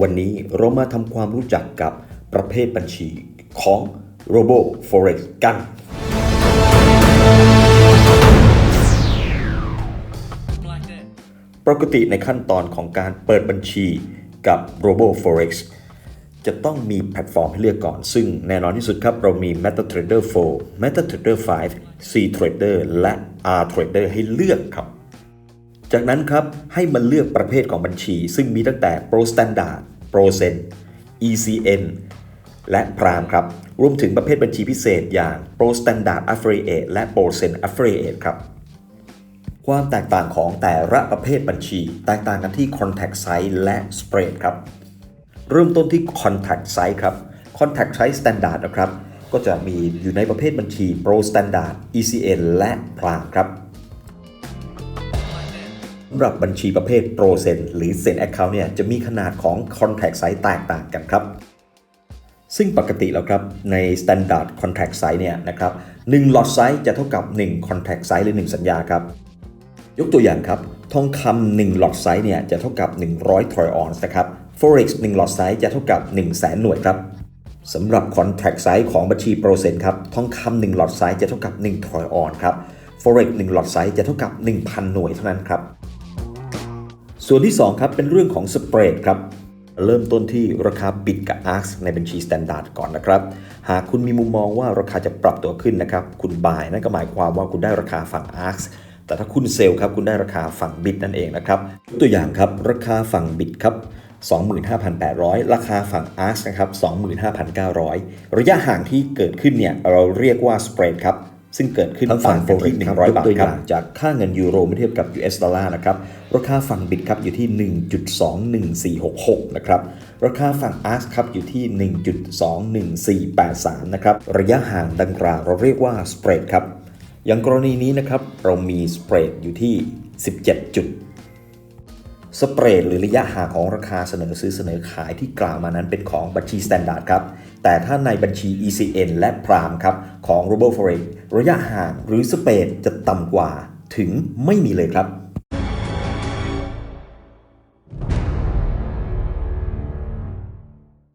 วันนี้เรามาทำความรู้จักกับประเภทบัญชีของ Robo Forex กัน ปกติในขั้นตอนของการเปิดบัญชีกับ Robo Forex จะต้องมีแพลตฟอร์มให้เลือกก่อน ซึ่งแน่นอนที่สุดครับ เรามี MetaTrader 4 MetaTrader 5 C Trader และ R Trader ให้เลือกครับ จากนั้นครับให้มันเลือกประเภทของบัญชี ซึ่งมีตั้งแต่ Pro Standard Pro Sen ECN และ Prime ครับ รวมถึงประเภทบัญชีพิเศษอย่าง Pro Standard Affiliate และ Pro Sen Affiliate ครับ ความแตกต่างของแต่ละประเภทบัญชี แตกต่างกันที่ contact size และ spread ครับ เริ่มต้นที่ contact size ครับ contact size standard นะครับ ก็จะมีอยู่ในประเภทบัญชี pro standard ECN และ prime ครับำหรับบัญชีประเภท pro sen หรือ sen account เนี่ยจะมีขนาดของ contact size แตกต่างกันครับ ซึ่งปกติแล้วครับใน standard contract size เนี่ยนะครับ1 lot size จะเท่ากับ 1 contract size หรือ 1 สัญญาครับ ยกตัวอย่างครับ ทองคำ1หลอดไซส์เนี่ยจะเท่ากับ 100ทรอยออนซ์นะครับ Forex 1หลอดไซส์จะเท่ากับ 1 0 0 0 0 0 หน่วยครับสำหรับ Contract Size ของบัญชีโปรเซนครับทองคำ1หลอดไซส์จะเท่ากับ1ทรอยออนครับ Forex 1หลอดไซส์จะเท่ากับ 1,000 หน่วยเท่านั้นครับ ส่วนที่ 2 ครับ เป็นเรื่องของสเปรดครับ เริ่มต้นที่ราคาบิดกับ ARX ในบัญชี Standard ก่อนนะครับ หากคุณมีมุมมองว่าราคาจะปรับตัวขึ้นนะครับ คุณบายนั่นก็หมายความว่าคุณได้ราคาฝั่ง ARX แต่ถ้าคุณเซลล์ครับคุณได้ราคาฝั่งบิดนั่นเองนะครับตัวอย่างครับราคาฝั่งบิดครับ25,800 ราคาฝั่ง ARX นะครับ 25,900 ระยะห่างที่เกิดขึ้นเนี่ย เราเรียกว่าสเปรดครับ ซึ่งเกิดขึ้นทั้งฝั่งต่ากันที่ Forex ครับ100บาทยกตัวคอรับย่างจากค่าเงินยูโรเมื่อเทียบกับ US ดอลลาร์นะครับราคาฝั่งบิตครับอยู่ที่ 1.21466 นะครับราคาฝั่ง ARX ครับอยู่ที่ 1.21483 นะครับระยะห่างดังกล่าวเราเรียกว่าสเปรดครับอย่างกรณีนี้นะครับเรามีสเปรดอยู่ที่ 17 จุดสเปรดหรือระยะห่างของราคาเสนอซื้อเสนอขายที่กล่าวมานั้นเป็นของบัญชี Standard ครับ แต่ถ้าในบัญชี ECN และ p r i m ครับของ r o b o Forex ระยะห่างหรือสเปดจะต่ำกว่าถึงไม่มีเลยครับ